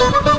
Ha ha ha!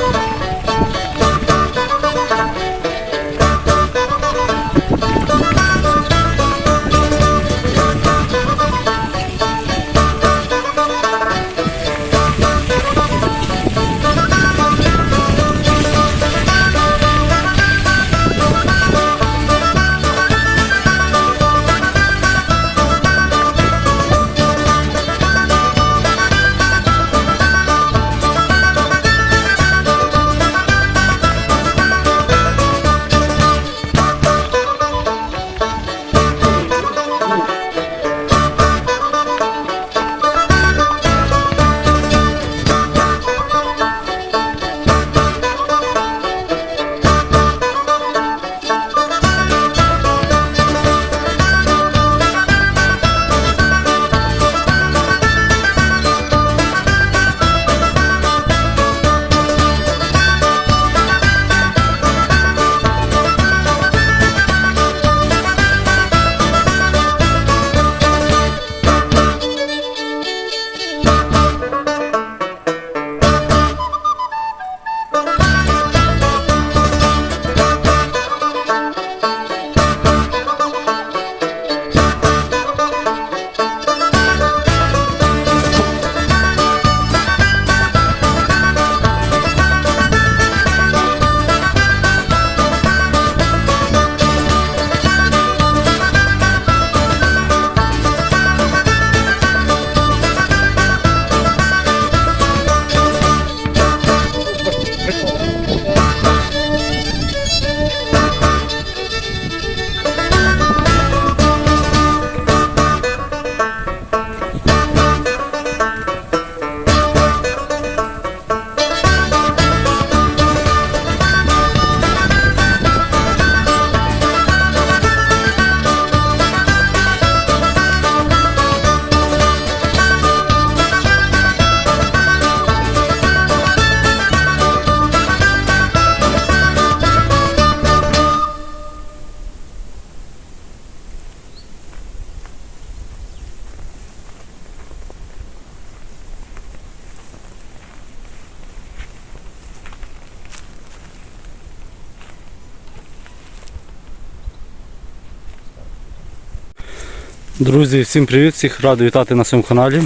Друзі, всім привіт! Всіх радий вітати на своєму каналі.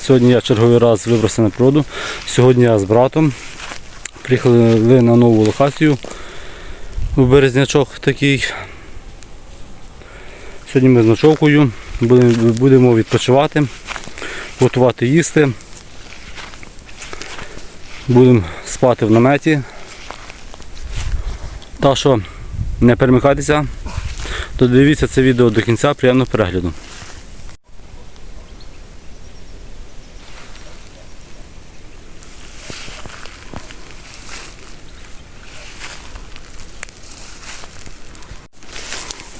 Сьогодні я черговий раз вибрався на природу. Сьогодні я з братом. Приїхали на нову локацію у березнячок такий. Сьогодні ми з ночовкою будемо, відпочивати, готувати їсти. Будемо спати в наметі. Так що не перемикайтеся, додивіться це відео до кінця, приємного перегляду.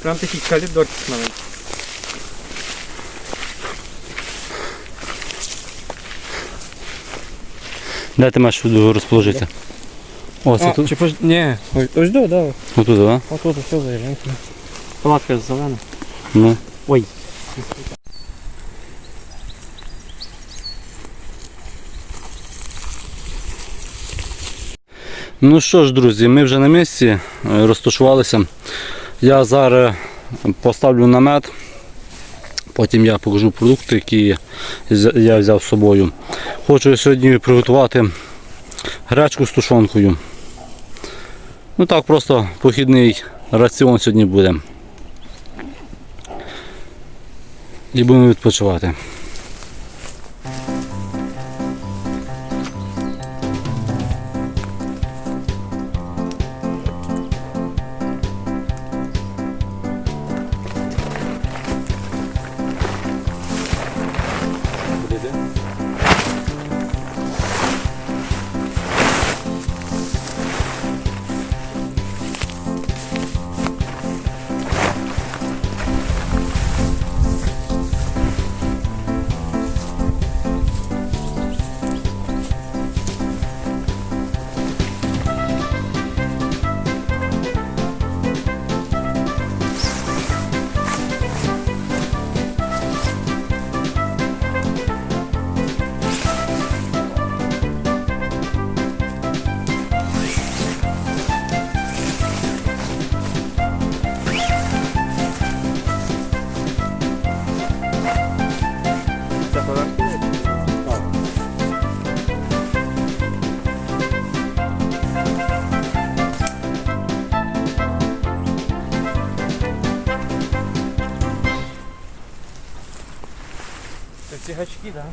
Прям такий коридорчик маленький. Де ти маєш розположитися? О, це А, тут? чи пож... Ні, ой, ось до, да. Отут? Ось тут все заїжджаємо. Палатка зелена. Ну. Ой. Ну що ж, друзі, ми вже на місці е, розташувалися. Я зараз поставлю намет, потім я покажу продукти, які я взяв з собою. Хочу сьогодні приготувати гречку з тушонкою. Ну так, просто похідний раціон сьогодні буде. І будемо відпочивати. Гачки, так?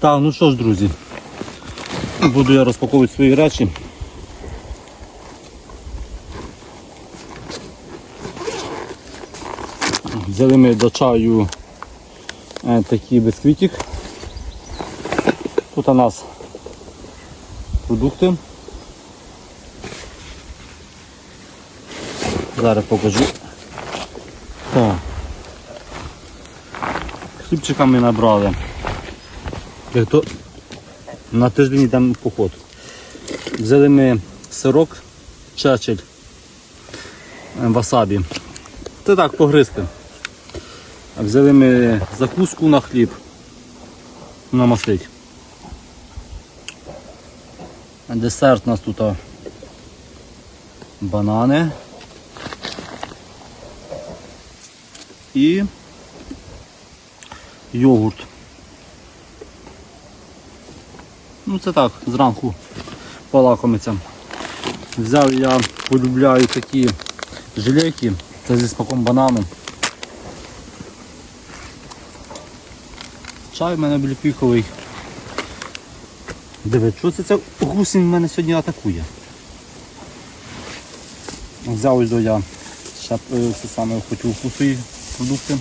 Так, ну що ж, друзі, буду я розпаковувати свої речі. Взяли ми до чаю е, такий бисквітик. Тут у нас продукти. Зараз покажу. Хлібчика ми набрали. Як то на тиждень йдемо в поход. Взяли ми сирок, чечель, е, васабі. Це так, погризти. Взяли ми закуску на хліб. Намастить. Десерт у нас тут банани. І йогурт. Ну це так, зранку полакомиться. Взяв я полюбляю такі жилейки, це зі смаком банану. Чай в мене бліпіховий. Диви, що це ця гусінь в мене сьогодні атакує. Взяв ось до я ще е, саме хотів вкусові продукти.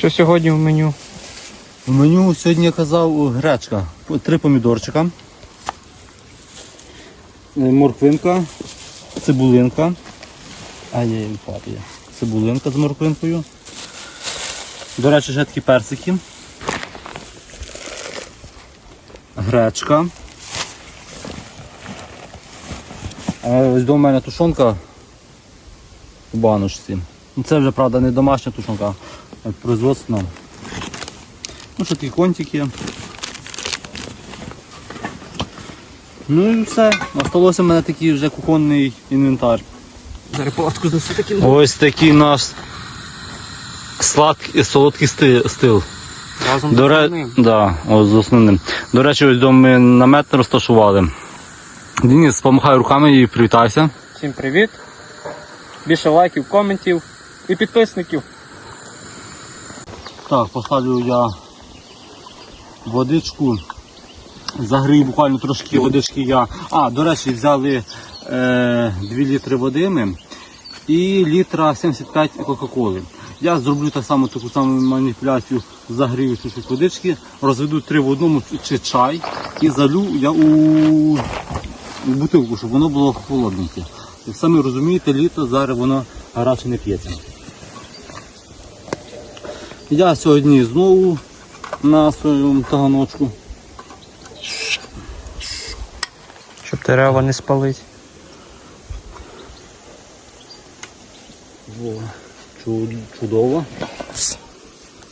Що сьогодні в меню? В меню сьогодні я казав гречка. Три помідорчика. е, Морквинка, цибулинка. А є папія. Цибулинка з морквинкою. До речі, ще персики. Гречка. А ось до мене тушонка в баночці. Ну, Це вже, правда, не домашня тушонка, а производственна. Ну, що такі контики. Ну і все. Осталося в мене такий вже кухонний інвентар. Зараз палатку знесу такі. Ось такий наш сладкий, солодкий стил. Разом До, ре... да, ось з основним. До речі, ось до ми намет розташували. Денис, помахай руками і привітайся. Всім привіт. Більше лайків, коментів і підписників. Так, поставлю я водичку. Загрію буквально трошки водички я. А, до речі, взяли е, 2 літри води ми і літра 75 Кока-Коли. Я зроблю так само таку саму маніпуляцію, загрію чуть-чуть водички, розведу три в одному чи чай і залю я у бутилку, щоб воно було холодненьке. Як самі розумієте, літо зараз воно гаряче не п'ється. Я сьогодні знову на своєму таганочку. Щоб дерева не спалить. Чуд- Чудово.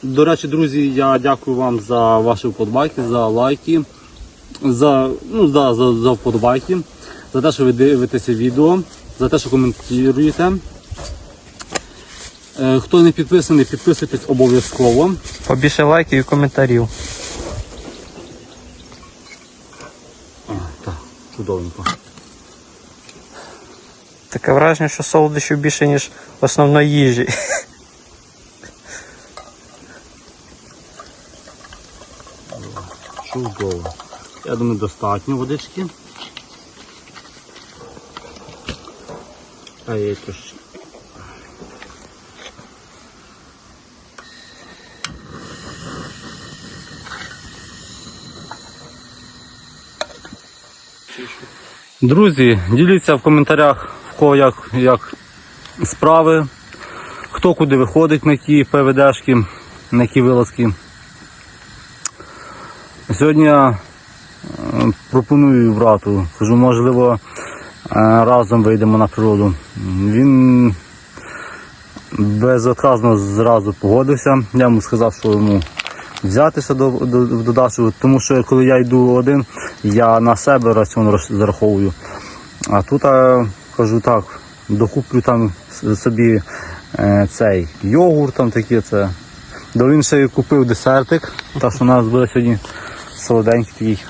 До речі, друзі, я дякую вам за ваші вподобайки, за лайки, за, ну, за, за, за вподобайки, за те, що ви дивитеся відео, за те, що коментуєте. Е, Хто не підписаний, підписуйтесь обов'язково. Побільше лайків і коментарів. А, так, чудовенько. Таке враження, що солодощів більше, ніж основної їжі. Чудово. Я думаю, достатньо водички. А трошки. Друзі, діліться в коментарях, в кого як, як справи, хто куди виходить на які ПВДшки, на які вилазки. Сьогодні е, пропоную брату, кажу, можливо, разом вийдемо на природу. Він безотказно зразу погодився. Я йому сказав, що йому взятися до, до, до дачу, тому що коли я йду один, я на себе раціон зараховую. А тут а, кажу так, докуплю там собі е, цей йогурт, там такі це. До він ще купив десертик, так що у нас буде сьогодні солоденький.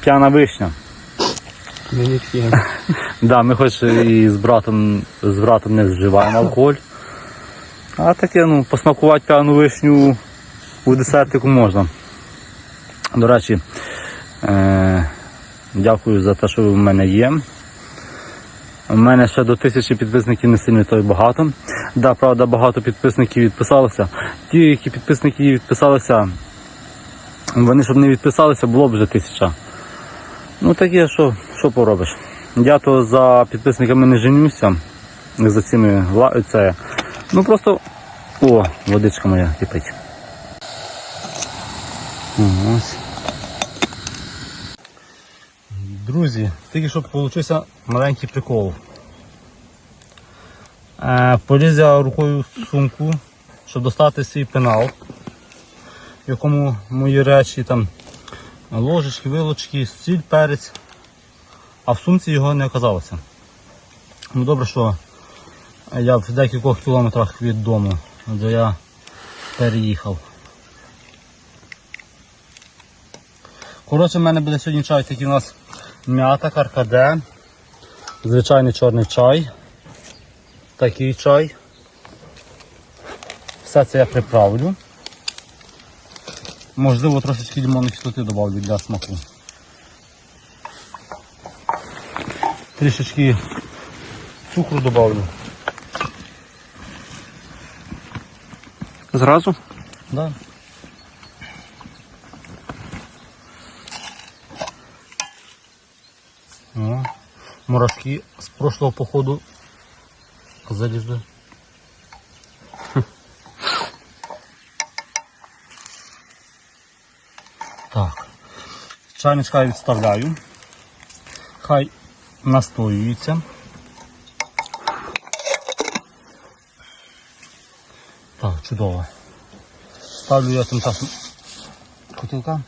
П'яна вишня. Мені всі. Да, ми хоч і з братом, з братом не вживаємо алкоголь. А таке, ну, посмакувати п'яну вишню у десертику можна. До речі, е- дякую за те, що ви в мене є. У мене ще до тисячі підписників не сильно то й багато. Да, правда, багато підписників відписалося. Ті, які підписники відписалися, вони щоб не відписалися, було б вже тисяча. Ну таке, що, що поробиш. Я то за підписниками не женюся. За цими це. Ну просто. О, водичка моя кипить. Ось. Друзі, тільки що вийшов маленький прикол. Е, поліз я рукою в сумку, щоб достати свій пенал, в якому мої речі там ложечки, вилочки, сіль, перець, а в сумці його не оказалося. Ну добре, що я в декількох кілометрах від дому, де я переїхав. Коротше, в мене буде сьогодні чай такий у нас м'ята, каркаде, звичайний чорний чай, такий чай. Все це я приправлю. Можливо, трошечки лимонної кислоти додавлю для смаку. Трішечки цукру додавлю. Зразу? Да. О, мурашки з прошлого походу залізли. Так. Чайничка я відставляю. Хай настоюється. Так, чудово. Ставлю я тим часом котілка.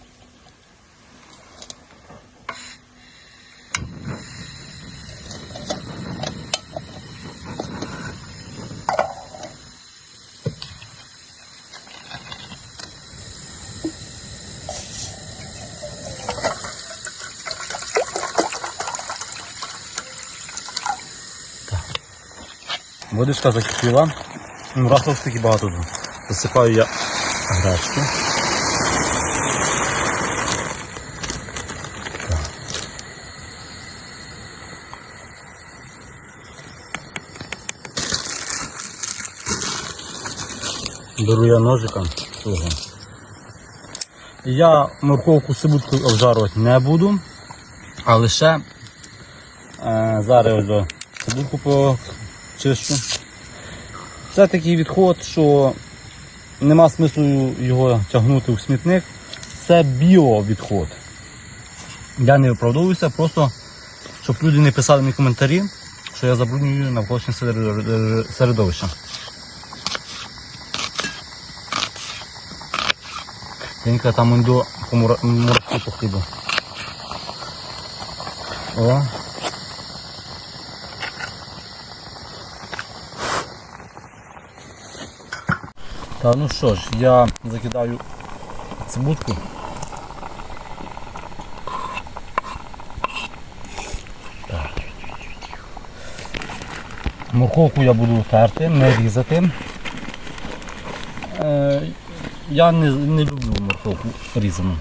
Водичка закипіла. Ну, таки багато. Засипаю я гречку. Беру я ножика цього. Я морковку сибуткою обжарувати не буду, а лише е, зараз ось цибульку почищу. Це такий відход, що нема смислу його тягнути у смітник. Це біовідход. Я не виправдовуюся, просто щоб люди не писали мені коментарі, що я забруднюю навколишнє серед- середовище. Денька там он до по мура- мурашки. О. Так, ну що ж, я закидаю цибутку. Морковку я буду терти, не різати. Е, я не, не люблю морковку різану.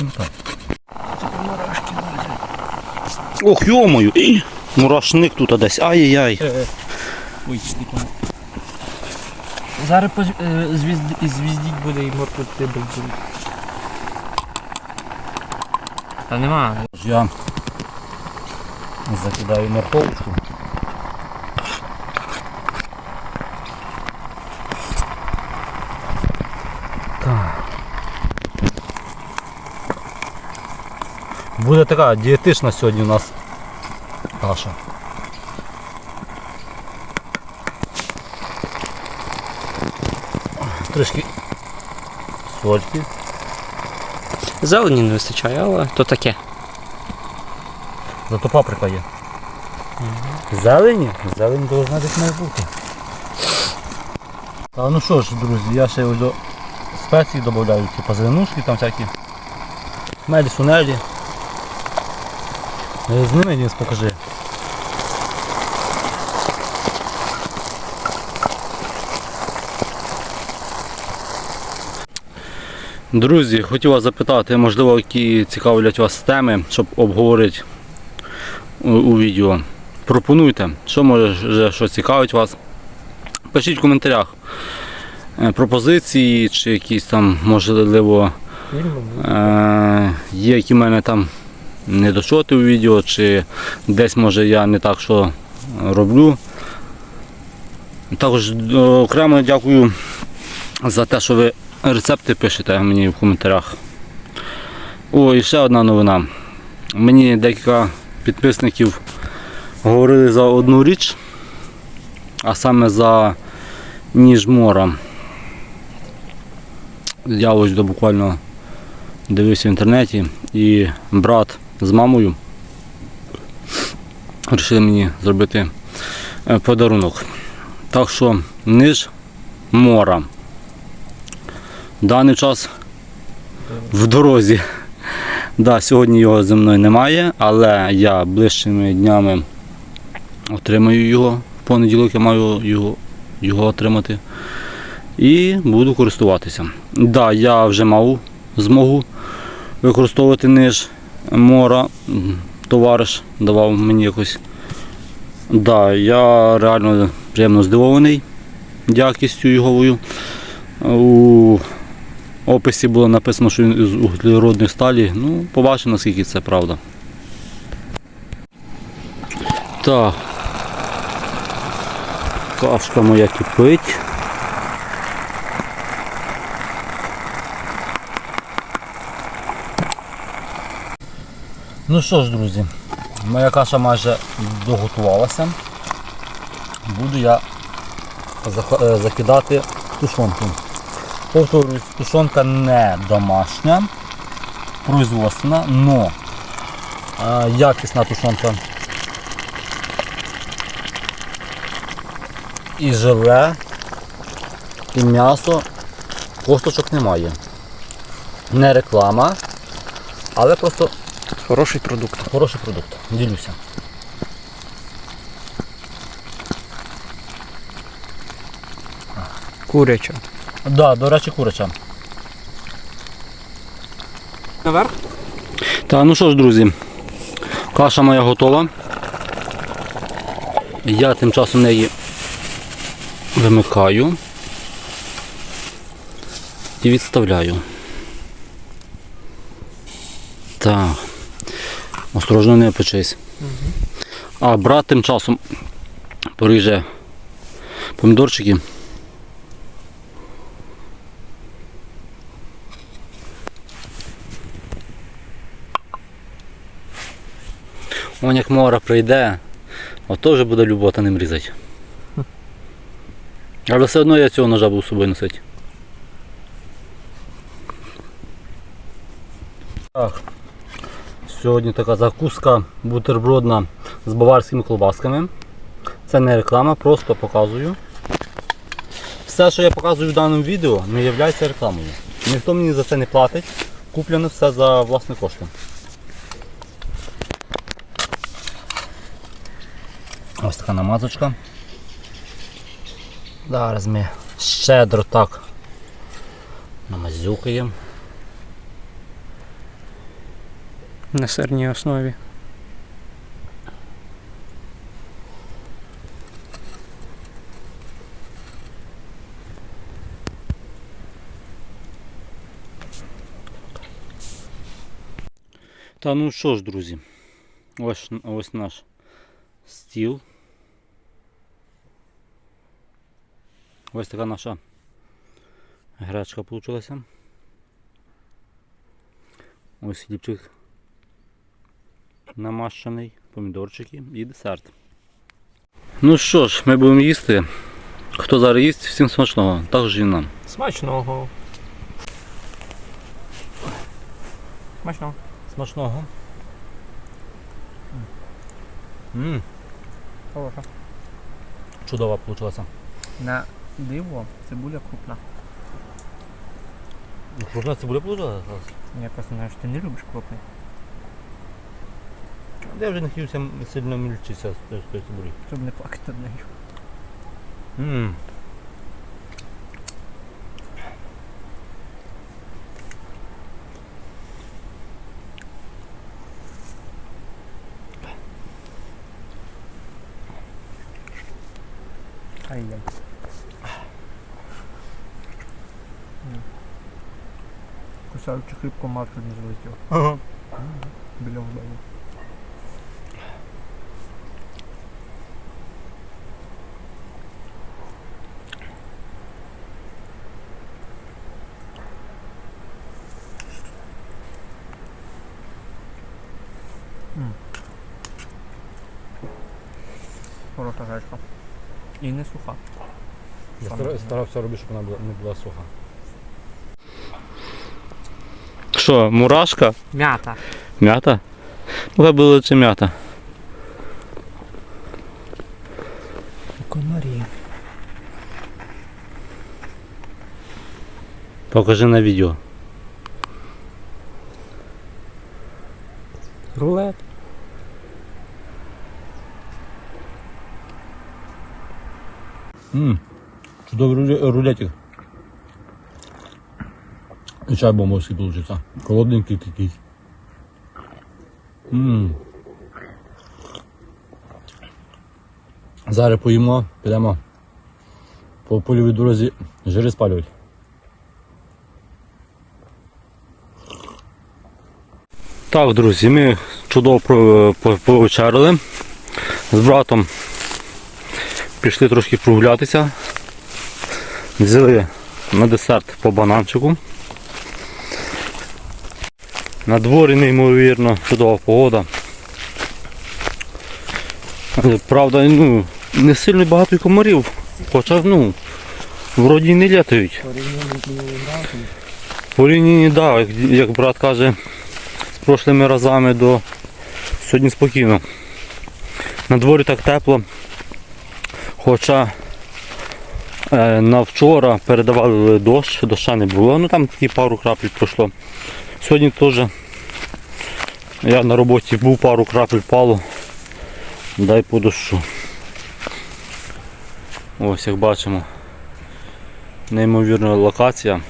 Ну так. Ох, йомою! Мурашник тут десь. Ай-яй-яй. Ой, тільки. Зараз поз- е, звіздіть буде і моркви буде. Та нема. Я закидаю морковочку. Так. Буде така дієтична сьогодні у нас каша. Трішки сольки. Зелені не вистачає, але то таке. Зато паприка є. Зелені? Зелень должна десь має бути. Та ну що ж, друзі, я ще ось до спеції додаю, типу зеленушки там всякі. Мелі, сунелі. Е, Зніми, Денис, покажи. Друзі, хотів вас запитати, можливо, які цікавлять вас теми, щоб обговорити у, відео. Пропонуйте, що може що цікавить вас. Пишіть в коментарях е, пропозиції чи якісь там, можливо, е, є які в мене там недочоти у відео, чи десь може я не так що роблю. Також е, окремо дякую за те, що ви рецепти пишете мені в коментарях. О, і ще одна новина. Мені декілька підписників говорили за одну річ, а саме за ніж мора. Я ось до буквально дивився в інтернеті і брат з мамою вирішили мені зробити е, подарунок. Так що ніж мора. Даний час в дорозі. Да, сьогодні його зі мною немає, але я ближчими днями отримаю його. В понеділок я маю його, його отримати. І буду користуватися. Да, я вже мав змогу використовувати ниж мора. Товариш давав мені якось. Да, я реально приємно здивований якістю його. Описі було написано, що він з углеродних сталі. Ну, побачимо, наскільки це правда. Так. Кашка моя кипить. Ну що ж, друзі, моя каша майже доготувалася. Буду я е, закидати тушонку. Повторюсь, тушонка не домашня, производственна, но е, якісна тушонка. І желе, і м'ясо, косточок немає. Не реклама, але просто Хороший продукт. хороший продукт. Ділюся. Куряча. Да, до речі, куряча. Наверх? Так, ну що ж, друзі, каша моя готова. Я тим часом неї вимикаю і відставляю. Так. Осторожно не печись. А брат тим часом поріже помідорчики. Он як мора прийде, ото вже буде любота ним різати. Але все одно я цього ножа буду з собою носити. Так. Сьогодні така закуска бутербродна з баварськими колбасками. Це не реклама, просто показую. Все, що я показую в даному відео, не є рекламою. Ніхто мені за це не платить. Куплено все за власні кошти. Ось така намазочка. Зараз ми щедро так намазюкаємо. На сирній основі. Та ну що ж, друзі, ось, ось наш стіл. Ось така наша гречка вийшла. Ось хлібчик намащений, помідорчики і десерт. Ну що ж, ми будемо їсти. Хто зараз їсть, всім смачного, також і нам. Смачного. Смачного. Смачного. Хороша. чудова вийшла. На диво цибуля крупна. Кружна цибуля вийшла? Я просто знаю, що ти не любиш крупний. Я вже не хотівся сильно мільчитися з тої цибулі. Щоб не плакати над нею. Ммм. Ай-яй. Кусаючи хрипко маршрут не злетів. Ага. Біля вдову. Хороша гречка. І не суха. Я Саме старався робити, щоб вона була, не була суха. Що, мурашка? М'ята. М'ята? Ну, хай буде чи м'ята. Комарі. Покажи на відео. Рулет. Ммм, чудовий руле- рулетик. І чай бомбовський вийде. Холодненький такий. Ммм. Зараз поїмо, підемо по польовій дорозі жири спалювати. Так, друзі, ми чудово про- по- повечеряли з братом. Пішли трошки прогулятися. Взяли на десерт по бананчику. На дворі неймовірно чудова погода. Правда, ну, не сильно багато й комарів. Хоча, ну, вроді не літають. Порівняні, да, як, як брат каже, з прошлими разами до сьогодні спокійно. На дворі так тепло. Хоча е, на вчора передавали дощ, доща не було, ну там такі пару крапель пройшло. Сьогодні теж я на роботі був, пару крапель впало. Дай по. Ось як бачимо. Неймовірна локація.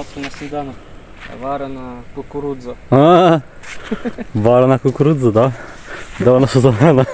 Завтра на сніданок. Варена кукурудза. А, варена кукурудза, так? Да? Де вона що зелена?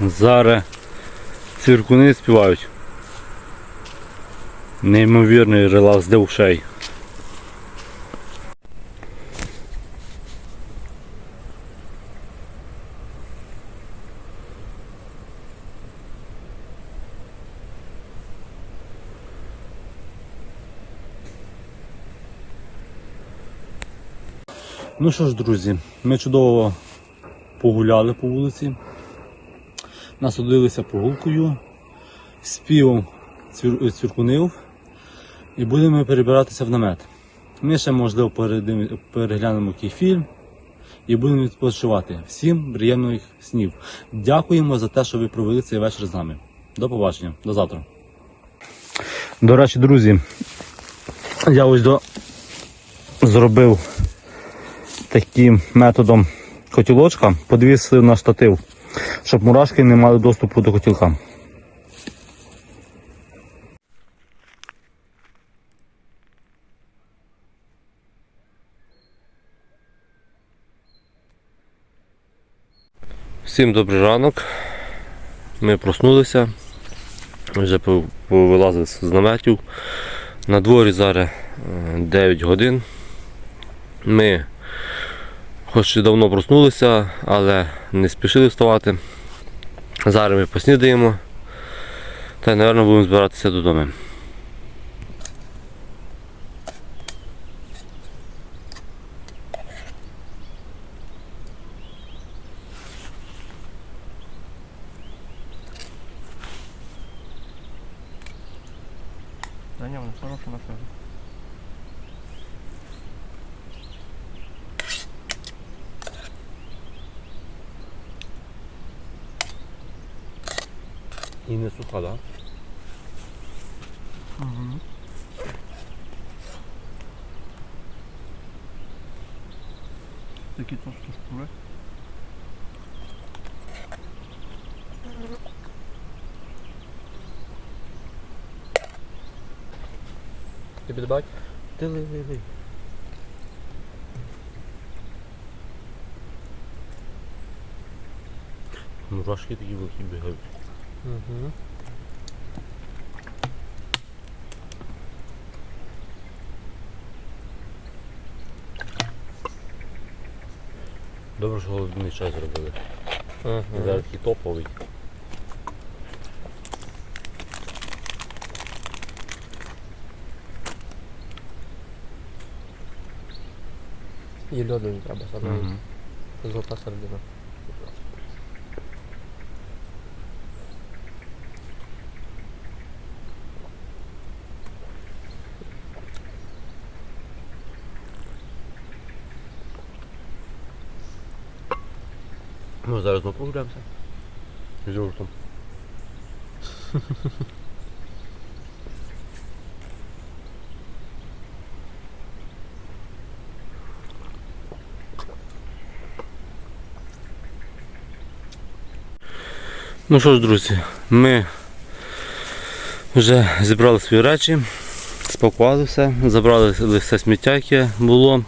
Зараз циркуни співають. Неймовірний релакс для ушей. Ну що ж, друзі, ми чудово погуляли по вулиці насадилися прогулкою, співом цвір- цвіркунив і будемо перебиратися в намет. Ми ще, можливо, переглянемо який фільм і будемо відпочивати. Всім приємних снів. Дякуємо за те, що ви провели цей вечір з нами. До побачення, до завтра. До речі, друзі, я ось до зробив таким методом котілочка, подвісив на штатив, щоб мурашки не мали доступу до котілка. Всім добрий ранок. Ми проснулися, вже по- повилазили з наметів. На дворі зараз е, 9 годин. Ми хоч і давно проснулися, але не спішили вставати. Зараз ми поснідаємо та, мабуть, будемо збиратися додому. Да ні, вони хороші на все. І не суха, так? Угу. Такі що шкури. Ти підбать? Ти лий, лий, лий. Мурашки такі великі бігають. Угу. Голодний чай зробили. Ага. Зараз такий топовий. І льоду не треба, саме золота середина. Ну, зараз ми прогуляємося. З йогуртом. Ну що ж, друзі, ми вже зібрали свої речі, спакували все, забрали все сміття, яке було,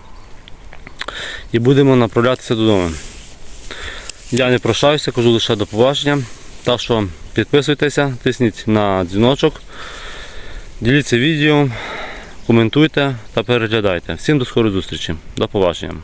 і будемо направлятися додому. Я не прощаюся, кажу лише до побачення. Так що підписуйтеся, тисніть на дзвіночок, діліться відео, коментуйте та переглядайте. Всім до скорої зустрічі. До побачення.